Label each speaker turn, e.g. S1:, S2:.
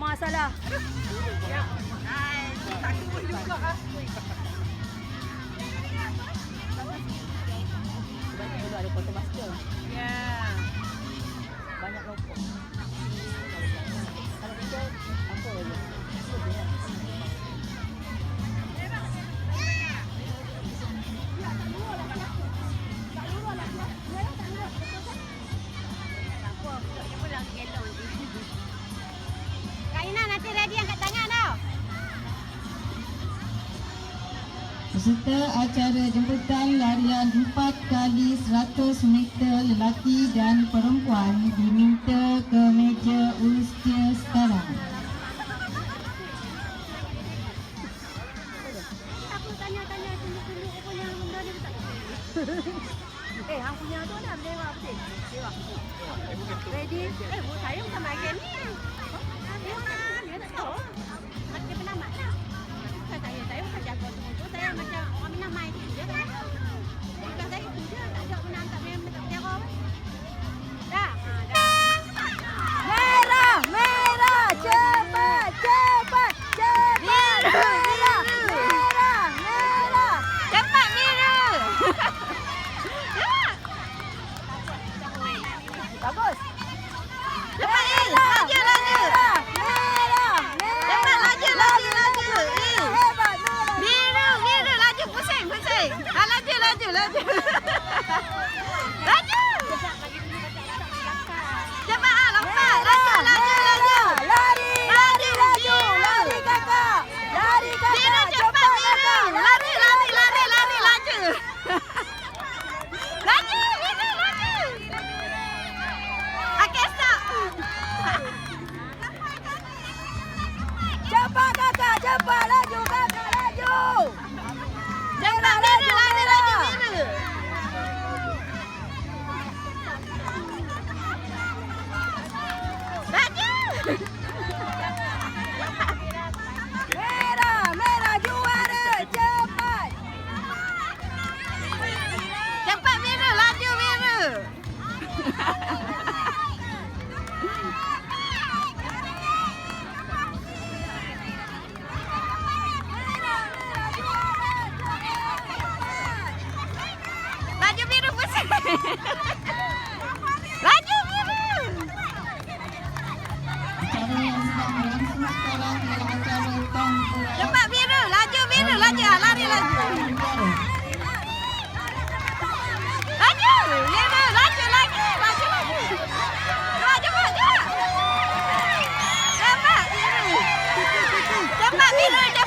S1: mga sala. Ay, tayo ka ha.
S2: Peserta acara jemputan larian 4 kali 100 meter lelaki dan perempuan diminta ke meja usia sekarang.
S1: Aku tanya-tanya tunjuk-tunjuk aku punya benda ni tak
S3: Eh, hang punya tu ada dewa apa? Dewa. Ready?
S1: Eh, saya bukan bagian ni. Dia
S3: 라쥬비루 보세요. 라쥬비루.
S1: Jumpa biru, laju biru, laju,
S3: lari
S1: laju.
S3: Laju,
S1: biru, laju lagi, laju lagi. Laju maju. Jumpa biru. Jumpa biru.